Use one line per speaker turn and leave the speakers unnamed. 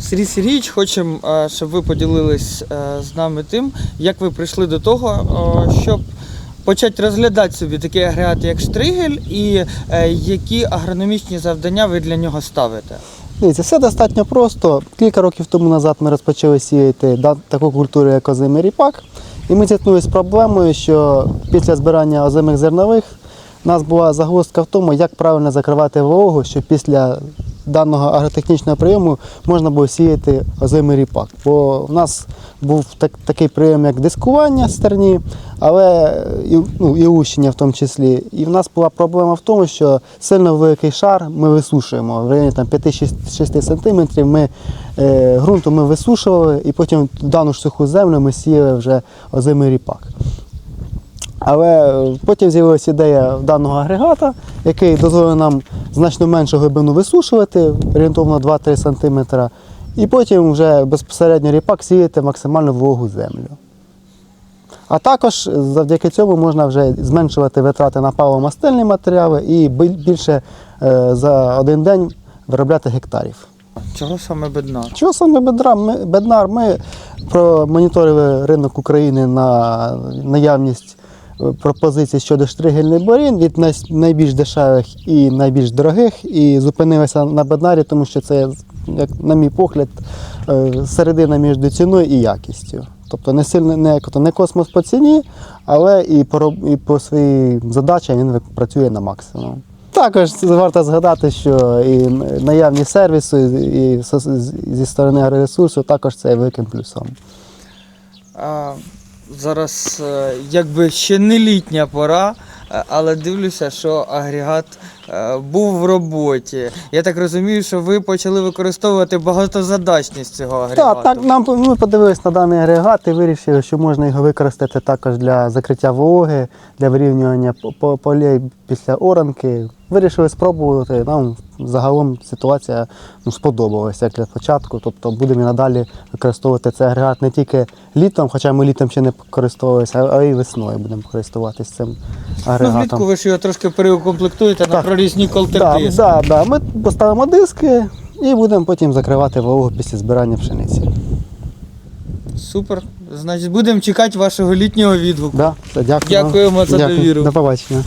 Сергій Сергійович, хочемо, е, щоб ви поділились е, з нами тим, як ви прийшли до того, е, щоб почати розглядати собі такі агрегати, як штригель, і які агрономічні завдання ви для нього ставите.
Дивіться, все достатньо просто. Кілька років тому назад ми розпочали сіяти таку культуру, як озимий ріпак. І ми зіткнулися з проблемою, що після збирання озимих зернових у нас була загвоздка в тому, як правильно закривати вологу, щоб після даного агротехнічного прийому можна було сіяти озимий ріпак. Бо в нас був так, такий прийом, як дискування стерні, але і, ну, і ущення в тому числі. І в нас була проблема в тому, що сильно великий шар ми висушуємо. В районі там 5-6 см ми е, ґрунту ми висушували, і потім дану ж суху землю ми сіяли вже озимий ріпак. Але потім з'явилася ідея даного агрегата, який дозволив нам значно меншу глибину висушувати, орієнтовно 2-3 см, і потім вже безпосередньо ріпак сіяти максимально вологу землю. А також завдяки цьому можна вже зменшувати витрати на паливо-мастильні матеріали і більше е, за один день виробляти гектарів.
Чого саме бедна?
Чого саме бедра? Ми, беднар? Ми промоніторили ринок України на наявність пропозицій щодо штригельних борін від найбільш дешевих і найбільш дорогих, і зупинилися на беднарі, тому що це, як на мій погляд, е, середина між ціною і якістю. Тобто не сильно не, не космос по ціні, але і по, і по своїм задачам він працює на максимум. Також варто згадати, що і наявність сервісу, і зі сторони агроресурсу також це є великим плюсом.
Зараз е, якби ще не літня пора, е, але дивлюся, що агрегат був в роботі. Я так розумію, що ви почали використовувати багатозадачність цього агрегату.
Так, так, нам ми подивились на даний агрегат і вирішили, що можна його використати також для закриття вологи, для вирівнювання по- по- полей після оранки. Вирішили спробувати. Нам загалом ситуація ну, сподобалася як для початку. Тобто будемо і надалі використовувати цей агрегат не тільки літом, хоча ми літом ще не користувалися, а й весною будемо користуватися цим
Ну, влітку ви ж його трошки переукомплектуєте на
Так. Да,
колтер-диски.
да, да. Ми поставимо диски і будемо потім закривати вологу після збирання пшениці.
Супер. Значить, будемо чекати вашого літнього відгуку.
Да, все, дякую.
Дякуємо за
Дякую.
довіру.
До побачення.